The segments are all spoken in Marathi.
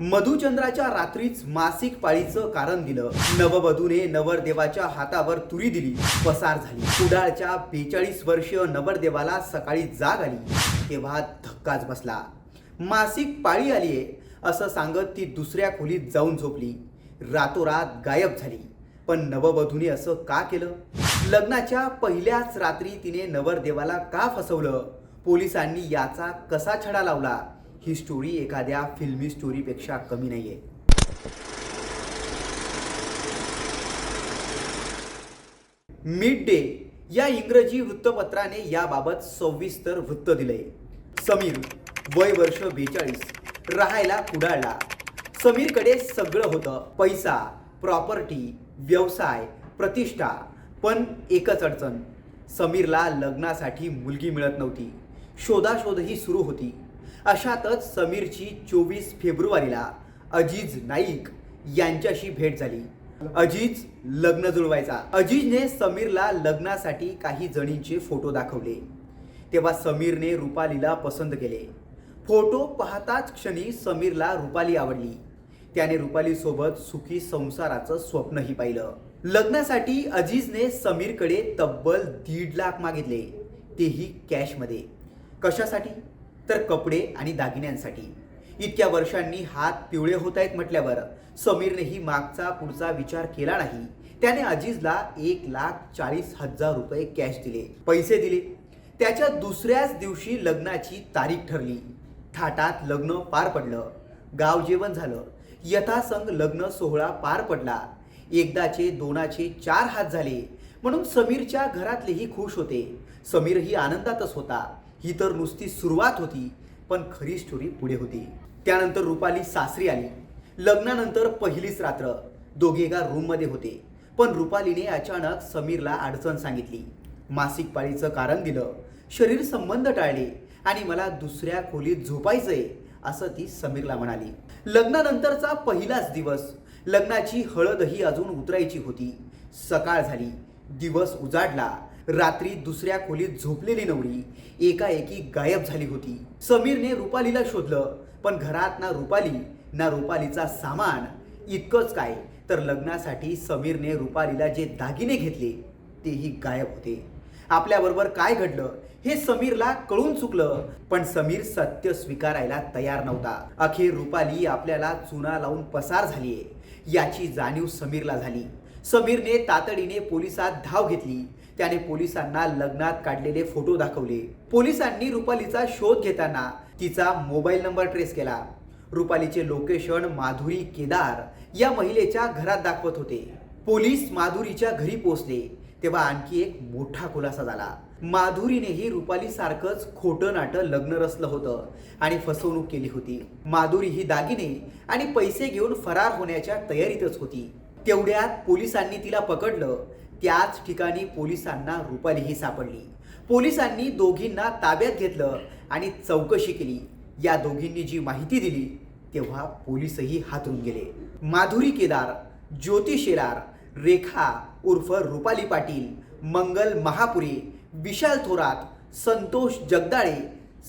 मधुचंद्राच्या रात्रीच मासिक पाळीचं कारण दिलं. नववधूने नवरदेवाच्या हातावर तुरी दिली. पसार झाली. कुडाळच्या बेचाळीस वर्षीय नवरदेवाला सकाळी जाग आली. तेव्हा धक्काच बसला. मासिक पाळी आलीये असं सांगत ती दुसऱ्या खोलीत जाऊन झोपली. रातोरात गायब झाली. पण नववधूने असं का केलं? लग्नाच्या पहिल्याच रात्री तिने नवरदेवाला का फसवलं? पोलिसांनी याचा कसा छडा लावला? ही स्टोरी एखाद्या फिल्मी स्टोरीपेक्षा कमी नाहीये. मिड डे या इंग्रजी वृत्तपत्राने याबाबत सविस्तर वृत्त दिलंय. समीर वय वर्ष बेचाळीस राहायला कुडाळला. समीरकडे सगळं होतं पैसा प्रॉपर्टी व्यवसाय प्रतिष्ठा पण एकच अडचण. समीरला लग्नासाठी मुलगी मिळत नव्हती. शोधाशोधही सुरू होती. अशातच समीरची चोवीस फेब्रुवारीला अजीज नाईक यांच्याशी भेट झाली. अजीज लग्न जुळवायचा. अजीजने समीरला लग्नासाठी काही जणींचे फोटो दाखवले. तेव्हा समीरने रुपालीला पसंत केले. फोटो पाहताच क्षणी समीरला रुपाली आवडली. त्याने रुपालीसोबत सुखी संसाराचं स्वप्नही पाहिलं. लग्नासाठी अजीजने समीरकडे तब्बल दीड लाख मागितले. तेही कॅशमध्ये कशासाठी? तर कपडे आणि दागिन्यांसाठी. इतक्या वर्षांनी हात पिवळे होत आहेत म्हटल्यावर समीरनेही मागचा पुढचा विचार केला नाही. त्याने अजीजला एक लाख चाळीस हजार रुपये कॅश दिले. पैसे दिले. त्याच्या दुसऱ्याच दिवशी लग्नाची तारीख ठरली. थाटात लग्न पार पडलं. गाव जेवण झालं. यथासंग लग्न सोहळा पार पडला. एकदाचे दोनाचे चार हात झाले. म्हणून समीरच्या घरातलेही खुश होते. समीरही आनंदातच होता. ही तर नुसती सुरुवात होती पण खरी स्टोरी पुढे होती. त्यानंतर रुपाली सासरी आली. लग्नानंतर पहिलीच रात्र. दोघे एका रूममध्ये होते. पण रुपालीने अचानक समीरला अडचण सांगितली. मासिक पाळीचं कारण दिलं. शरीर संबंध टाळले आणि मला दुसऱ्या खोलीत झोपायचंय असं ती समीरला म्हणाली. लग्नानंतरचा पहिलाच दिवस. लग्नाची हळदही अजून उतरायची होती. सकाळ झाली. दिवस उजाडला. रात्री दुसऱ्या खोलीत झोपलेली नवरी एकाएकी गायब झाली होती. समीरने रुपालीला शोधलं पण घरात ना रुपाली ना रुपालीचा सामान. इतकंच काय तर लग्नासाठी समीरने रुपालीला जे दागिने घेतले तेही गायब होते. आपल्याबरोबर काय घडलं हे समीरला कळून चुकलं पण समीर सत्य स्वीकारायला तयार नव्हता. अखेर रुपाली आपल्याला चुना लावून पसार झालीये. याची जाणीव समीरला झाली. समीरने तातडीने पोलिसात धाव घेतली. त्याने पोलिसांना लग्नात काढलेले फोटो दाखवले. पोलिसांनी रुपालीचा शोध घेताना तिचा मोबाईल नंबर ट्रेस केला. रुपालीचे लोकेशन माधुरी केदार या महिलेच्या घरात दाखवत होते. पोलीस माधुरीच्या घरी पोहोचले. तेव्हा आणखी एक मोठा खुलासा झाला. माधुरीनेही रुपाली सारखंच खोटं नाटं लग्न रचलं होतं आणि फसवणूक केली होती. माधुरी ही दागिने आणि पैसे घेऊन फरार होण्याच्या तयारीतच होती. तेवढ्यात पोलिसांनी तिला पकडलं त्याच ठिकाणी पोलिसांना रुपालीही सापडली. पोलिसांनी दोघींना ताब्यात घेतलं आणि चौकशी केली. या दोघींनी जी माहिती दिली तेव्हा पोलीसही हातून गेले. माधुरी केदार ज्योती शेलार रेखा उर्फ रुपाली पाटील मंगल महापुरे विशाल थोरात संतोष जगदाळे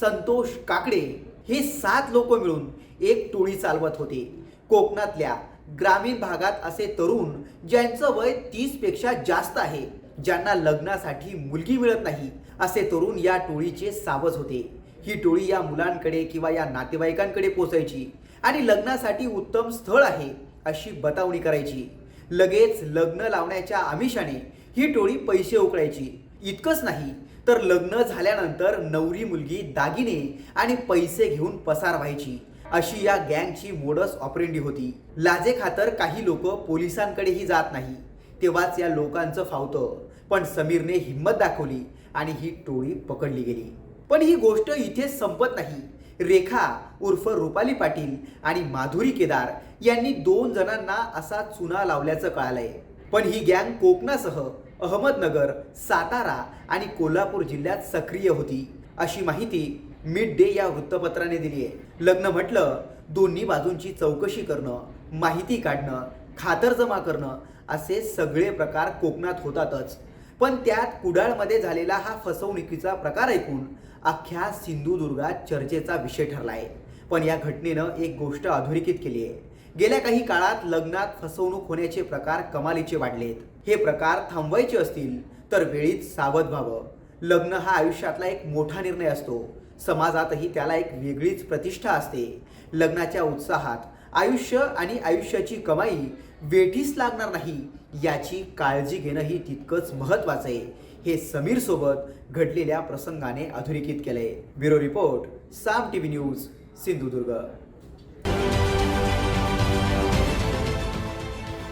संतोष काकडे हे सात लोक मिळून एक टोळी चालवत होते. कोकणातल्या ग्रामीण भागात असे तरुण ज्यांचं वय तीसपेक्षा जास्त आहे ज्यांना लग्नासाठी मुलगी मिळत नाही असे तरुण या टोळीचे सावज होते. ही टोळी या मुलांकडे किंवा या नातेवाईकांकडे पोचायची आणि लग्नासाठी उत्तम स्थळ आहे अशी बतावणी करायची. लगेच लग्न लावण्याच्या आमिषाने ही टोळी पैसे उकळायची. इतकंच नाही तर लग्न झाल्यानंतर नवरी मुलगी दागिने आणि पैसे घेऊन पसार व्हायची. अशी या गँगची मोडस ऑपरेंडी होती. लाजे खातर काही लोक पोलिसांकडेही जात नाही. तेव्हाच या लोकांचं फावतं. पण समीरने हिंमत दाखवली आणि ही टोळी पकडली गेली. पण ही गोष्ट इथेच संपत नाही. रेखा उर्फ रुपाली पाटील आणि माधुरी केदार यांनी दोन जणांना असा चुना लावल्याचं कळालंय. पण ही गँग कोकणासह अहमदनगर सातारा आणि कोल्हापूर जिल्ह्यात सक्रिय होती. अशी माहिती मिड डे या वृत्तपत्राने दिली आहे. लग्न म्हटलं दोन्ही बाजूंची चौकशी करणं माहिती काढणं खातर जमा करणं असे सगळे प्रकार कोकणात होतातच. पण त्यात कुडाळमध्ये झालेला हा फसवणुकीचा प्रकार ऐकून अख्ख्या सिंधुदुर्गात चर्चेचा विषय ठरला आहे पण या घटनेनं एक गोष्ट अधोरेखित केली आहे. गेल्या काही काळात लग्नात फसवणूक होण्याचे प्रकार कमालीचे वाढलेत. हे प्रकार थांबवायचे असतील तर वेळीच सावध व्हावं. लग्न हा आयुष्यातला एक मोठा निर्णय असतो. समाजातही त्याला एक वेगळीच प्रतिष्ठा असते. लग्नाच्या उत्साहात आयुष्य आणि आयुष्याची कमाई वेठीस लागणार नाही याची काळजी घेणंही तितकंच महत्वाचं आहे. हे समीर सोबत घडलेल्या प्रसंगाने अधोरेखित केलंय. Bureau report Saam TV news Sindhudurg.